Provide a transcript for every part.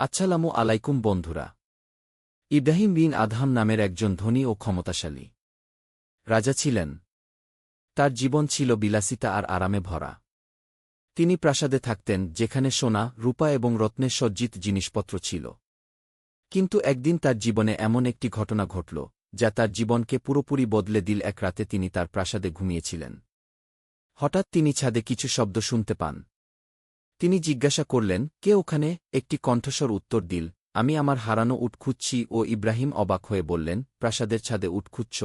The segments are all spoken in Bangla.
আচ্ছালামু আলাইকুম বন্ধুরা। ইব্রাহিম বিন আদহাম নামের একজন ধনী ও ক্ষমতাশালী। রাজা ছিলেন। তার জীবন ছিল বিলাসিতা আর আরামে ভরা। তিনি প্রাসাদে থাকতেন, যেখানে সোনা, রূপা এবং রত্নে সজ্জিত জিনিসপত্র ছিল। কিন্তু একদিন তার জীবনে এমন একটি ঘটনা ঘটল, যা তার জীবনকে পুরোপুরি বদলে দিল। এক রাতে তিনি তার প্রাসাদে ঘুমিয়েছিলেন। হঠাৎ তিনি ছাদে কিছু শব্দ শুনতে পান। তিনি জিজ্ঞাসা করলেন, কে ওখানে? একটি কণ্ঠস্বর উত্তর দিল, আমি আমার হারানো উট খুঁজছি ও ইব্রাহিম অবাক হয়ে বললেন, প্রাসাদের ছাদে উট খুঁজছ।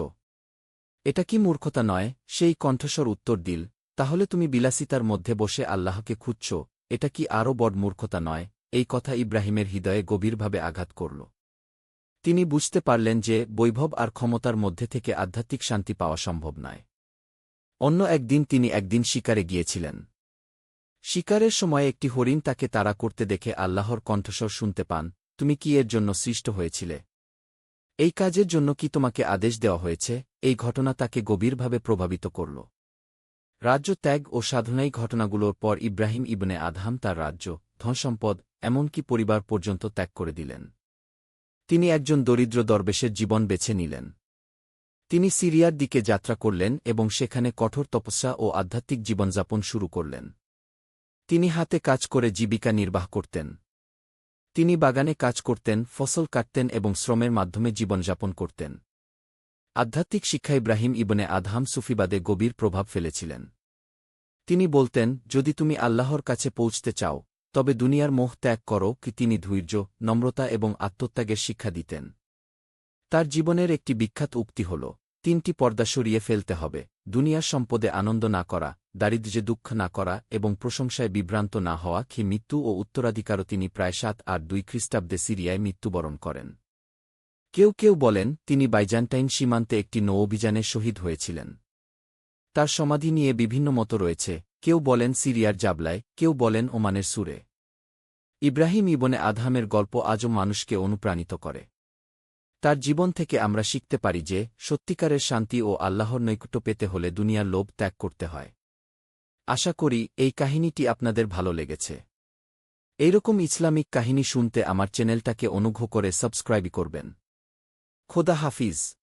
এটা কি মূর্খতা নয়? সেই কণ্ঠস্বর উত্তর দিল, তাহলে তুমি বিলাসিতার মধ্যে বসে আল্লাহকে খুঁজছ, এটা কি আরও বড় মূর্খতা নয়? এই কথা ইব্রাহিমের হৃদয়ে গভীরভাবে আঘাত করল। তিনি বুঝতে পারলেন যে বৈভব আর ক্ষমতার মধ্যে থেকে আধ্যাত্মিক শান্তি পাওয়া সম্ভব নয়। অন্য একদিন তিনি একদিন শিকারে গিয়েছিলেন। শিকারের সময় একটি হরিণ তাকে তাড়া করতে দেখে আল্লাহর কণ্ঠস্বর শুনতে পান, তুমি কি এর জন্য সৃষ্ট হয়েছিলে? এই কাজের জন্য কি তোমাকে আদেশ দেওয়া হয়েছে? এই ঘটনা তাকে গভীরভাবে প্রভাবিত করল। রাজ্য ত্যাগ ও সাধনাই ঘটনাগুলোর পর ইব্রাহিম ইবনে আধাম তার রাজ্য, ধনসম্পদ, এমনকি পরিবার পর্যন্ত ত্যাগ করে দিলেন। তিনি একজন দরিদ্র দরবেশের জীবন বেছে নিলেন। তিনি সিরিয়ার দিকে যাত্রা করলেন এবং সেখানে কঠোর তপস্যা ও আধ্যাত্মিক জীবনযাপন শুরু করলেন। তিনি হাতে কাজ করে জীবিকা নির্বাহ করতেন। তিনি বাগানে কাজ করতেন, ফসল কাটতেন এবং শ্রমের মাধ্যমে জীবনযাপন করতেন। আধ্যাত্মিক শিক্ষা ইব্রাহিম ইবনে আদহাম সুফিবাদে গভীর প্রভাব ফেলেছিলেন। তিনি বলতেন, যদি তুমি আল্লাহর কাছে পৌঁছতে চাও, তবে দুনিয়ার মোহ ত্যাগ করো কি তিনি ধৈর্য, নম্রতা এবং আত্মত্যাগের শিক্ষা দিতেন। তার জীবনের একটি বিখ্যাত উক্তি হল তিনটি পর্দা সরিয়ে ফেলতে হবে দুনিয়ার সম্পদে আনন্দ না করা, দারিদ্র্যে দুঃখ না করা এবং প্রশংসায় বিভ্রান্ত না হওয়া খি মৃত্যু ও উত্তরাধিকারও তিনি প্রায় সাত আর দুই খ্রিস্টাব্দে সিরিয়ায় মৃত্যুবরণ করেন। কেউ কেউ বলেন, তিনি বাইজান্টাইন সীমান্তে একটি নৌ অভিযানে শহীদ হয়েছিলেন। তার সমাধি নিয়ে বিভিন্ন মত রয়েছে, কেউ বলেন সিরিয়ার জাবলায়, কেউ বলেন ওমানের সুরে। ইব্রাহিম ইবনে আধামের গল্প আজও মানুষকে অনুপ্রাণিত করে। তার জীবন থেকে আমরা শিখতে পারি যে, সত্যিকারের শান্তি ও আল্লাহর নৈকট্য পেতে হলে দুনিয়ার লোভ ত্যাগ করতে হয়। আশা করি, এই কাহিনীটি আপনাদের ভালো লেগেছে। এইরকম ইসলামিক কাহিনী শুনতে আমার চ্যানেলটাকে অনুগ্রহ করে সাবস্ক্রাইব করবেন। খোদা হাফিজ।